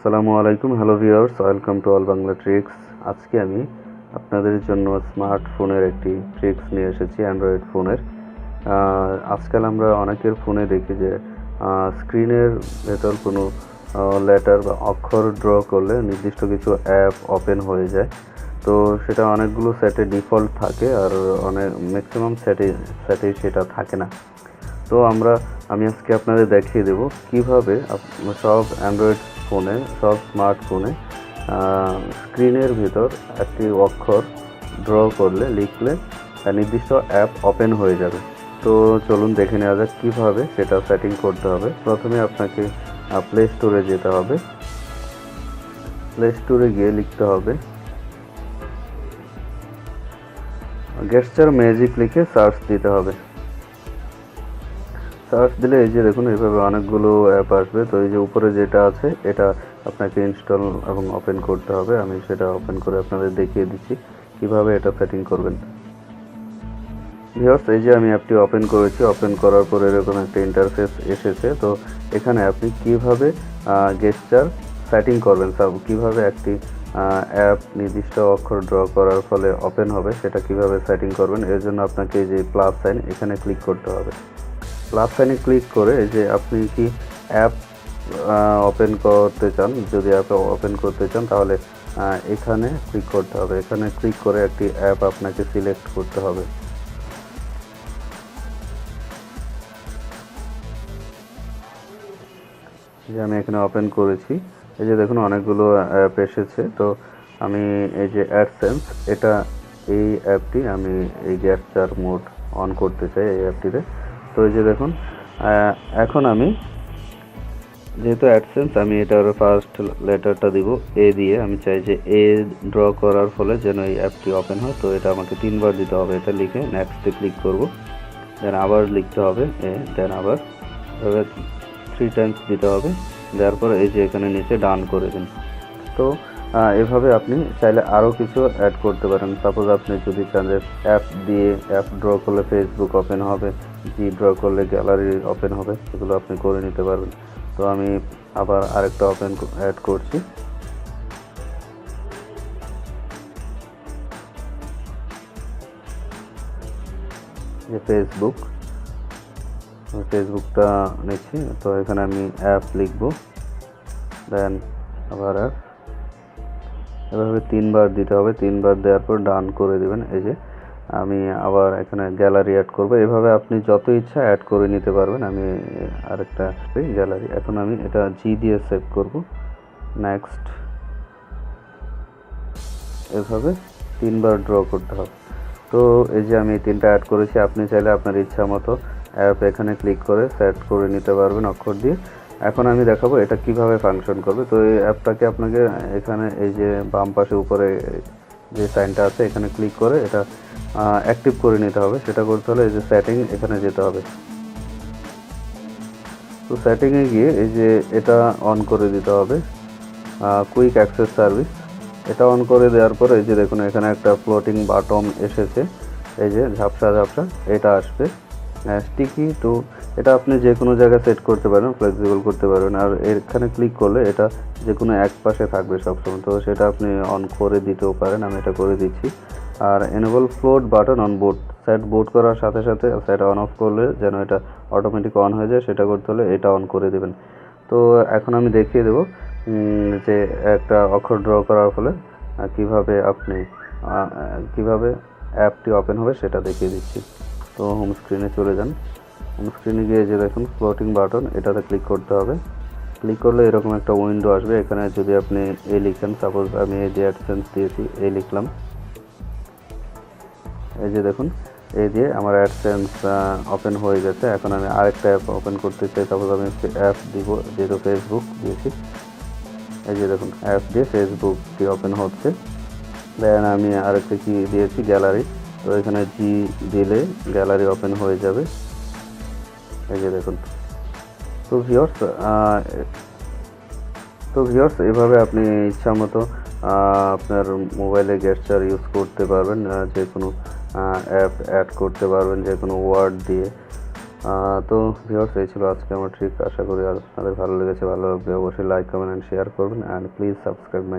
আসসালামু আলাইকুম, hello viewers, welcome to all Bangla tricks. আজকে আমি আপনাদের জন্য স্মার্টফোনের একটি ট্রিক্স নিয়ে এসেছি, অ্যান্ড্রয়েড ফোনের। আজকাল আমরা অনেকের ফোনে দেখি যে স্ক্রিনের ভেতর কোনো লেটার বা অক্ষর ড্র করলে নির্দিষ্ট কিছু অ্যাপ ওপেন হয়ে যায়। তো সেটা অনেকগুলো সেটে ডিফল্ট থাকে আর অনেক ম্যাক্সিমাম সেটে সেটে সেটা থাকে না। তো আমরা, আমি আজকে আপনাদের দেখিয়ে দেব কীভাবে সব অ্যান্ড্রয়েড ফোনে, সব স্মার্টফোনে স্ক্রিনের ভিতর একটি অক্ষর ড্র করলে, লিখলে নির্দিষ্ট অ্যাপ ওপেন হয়ে যাবে। তো চলুন দেখে নেওয়া যাক কীভাবে সেটা সেটিং করতে হবে। প্রথমে আপনাকে প্লে স্টোরে যেতে হবে। প্লে স্টোরে গিয়ে লিখতে হবে গেস্টার ম্যাজিক লিখে সার্চ দিতে হবে। সার্চ দিলে এই যে দেখুন, এইভাবে অনেকগুলো অ্যাপ আসবে। তো এই যে উপরে যেটা আছে, এটা আপনাকে ইনস্টল এবং ওপেন করতে হবে। আমি সেটা ওপেন করে আপনাদের দেখিয়ে দিচ্ছি কীভাবে এটা সেটিং করবেন। ভিউয়ার্স এই যে আমি অ্যাপটি ওপেন করেছি। ওপেন করার পর এরকম একটা ইন্টারফেস এসেছে। তো এখানে আপনি কীভাবে গেস্টার সেটিং করবেন? কীভাবে একটি অ্যাপ নির্দিষ্ট অক্ষর ড্র করার ফলে ওপেন হবে, সেটা কীভাবে সেটিং করবেন? এর জন্য আপনাকে যে প্লাস সাইন এখানে ক্লিক করতে হবে। প্লাস সাইনে ক্লিক করে যে আপনি কি অ্যাপ ওপেন করতে চান? যদি অ্যাপ ওপেন করতে চান, তাহলে এখানে ক্লিক করতে হবে। এখানে ক্লিক করে একটি অ্যাপ আপনাকে সিলেক্ট করতে হবে। যে আমি এখানে ওপেন করেছি। এই যে দেখুন, অনেকগুলো অ্যাপ এসেছে। তো আমি এই যে অ্যাডসেন্স এটা এই অ্যাপটি আমি এই গ্যাসচার মোড অন করতে চাই, এই অ্যাপটিতে যে দেখুন এখন আমি যেহেতু অ্যাডসেন্স আমি এটার ফার্স্ট লেটারটা দিব এ দিয়ে। আমি চাই যে এ ড্র করার ফলে যেন এই অ্যাপটি ওপেন হয়। তো এটা আমাকে তিনবার দিতে হবে এটা লিখে। নেক্সটে ক্লিক করব। দেন আবার লিখতে হবে এ দেন আবার থ্রি টাইমস দিতে হবে। দেওয়ার পর এই যে এখানে নিচে ডান করে দিন। তো এভাবে আপনি চাইলে আরও কিছু অ্যাড করতে পারেন। সাপোজ আপনি যদি চান যে অ্যাপ দিয়ে অ্যাপ ড্র করলে ফেসবুক ওপেন হবে জি ড্র করলে গ্যালারি ওপেন হবে, সেগুলো আপনি করে নিতে পারবেন। তো আমি আবার আরেকটা ওপেন অ্যাড করছি। যে ফেসবুক ফেসবুকটা নিচ্ছি, তো এখানে আমি অ্যাপ লিখব দেন আবার অ্যাপ এভাবে তিনবার দিতে হবে, তিনবার দেওয়ার পর ডান করে দেবেন। এই যে, আমি আবার এখানে গ্যালারি অ্যাড করব। এভাবে আপনি যত ইচ্ছা অ্যাড করে নিতে পারবেন। আমি আরেকটা গ্যালারি এখন আমি এটা জি দিয়ে সেভ করব। নেক্সট এভাবে তিনবার ড্র করতে হবে। তো এই যে আমি তিনটা অ্যাড করেছি, আপনি চাইলে আপনার ইচ্ছা মতো অ্যাপ এখানে ক্লিক করে সেট করে নিতে পারবেন অক্ষর দিয়ে। এখন আমি দেখাবো এটা কীভাবে ফাংশন করবে। তো এই অ্যাপটাকে আপনাকে এখানে এই যে বাম পাশে উপরে যে সাইনটা আছে, এখানে ক্লিক করে এটা অ্যাক্টিভ করে নিতে হবে। সেটা করতে হলে এই যে সেটিং এখানে যেতে হবে। তো সেটিংয়ে গিয়ে এই যে এটা অন করে দিতে হবে কুইক অ্যাক্সেস সার্ভিস এটা অন করে দেওয়ার পর এই যে দেখুন, এখানে একটা ফ্লোটিং বাটম এসেছে। এই যে ঝাপসা ঝাপসা, এটা আসবে। স্টিকি টু এটা আপনি যে কোনো জায়গায় সেট করতে পারেন ফ্লেক্সিবল করতে পারবেন আর এখানে ক্লিক করলে এটা যে কোনো এক পাশে থাকবে সবসময়। তো সেটা আপনি অন করে দিতেও পারেন, আমি এটা করে দিচ্ছি। আর enable float button on board set board করার সাথে সাথে সেটা অন অফ করলে যেন এটা অটোমেটিক অন হয়ে যায়, সেটা করতে হলে এটা অন করে দেবেন। তো এখন আমি দেখিয়ে দেবো যে একটা অক্ষর ড্র করার ফলে কীভাবে আপনি কীভাবে অ্যাপটি ওপেন হবে সেটা দেখিয়ে দিচ্ছি। তো হোম স্ক্রিনে চলে যান। স্ক্রিনে গিয়ে যে দেখুন ফ্লোটিং বাটন এটাতে ক্লিক করতে হবে। ক্লিক করলে এরকম একটা উইন্ডো আসবে, এখানে যদি আপনি এ লিখেন সাপোজ আমি এই যে অ্যাডসেন্স দিয়েছি এ লিখলাম। এই যে দেখুন, এই দিয়ে আমার অ্যাডসেন্স ওপেন হয়ে গেছে। এখন আমি আরেকটা অ্যাপ ওপেন করতে চাই সাপোজ আমি অ্যাপ দিব, যেহেতু ফেসবুক দিয়েছি। এই যে দেখুন অ্যাপ দিয়ে ফেসবুকটি ওপেন হচ্ছে। দেন আমি আরেকটা কি দিয়েছি গ্যালারি তো এখানে জি দিলে গ্যালারি ওপেন হয়ে যাবে। এই যে দেখুন। তো ভিওর্স তো ভিওর্স এভাবে আপনি ইচ্ছা মতো আপনার মোবাইলে গেস্টার ইউজ করতে পারবেন যে কোনো অ্যাপ অ্যাড করতে পারবেন, যে কোনো ওয়ার্ড দিয়ে। তো ভিউয়ার্স এই ছিল আজকে আমার ট্রিক আশা করি আপনাদের ভালো লেগেছে, ভালো লাগবে। অবশ্যই লাইক কমেন্ট অ্যান্ড শেয়ার করবেন। And please subscribe my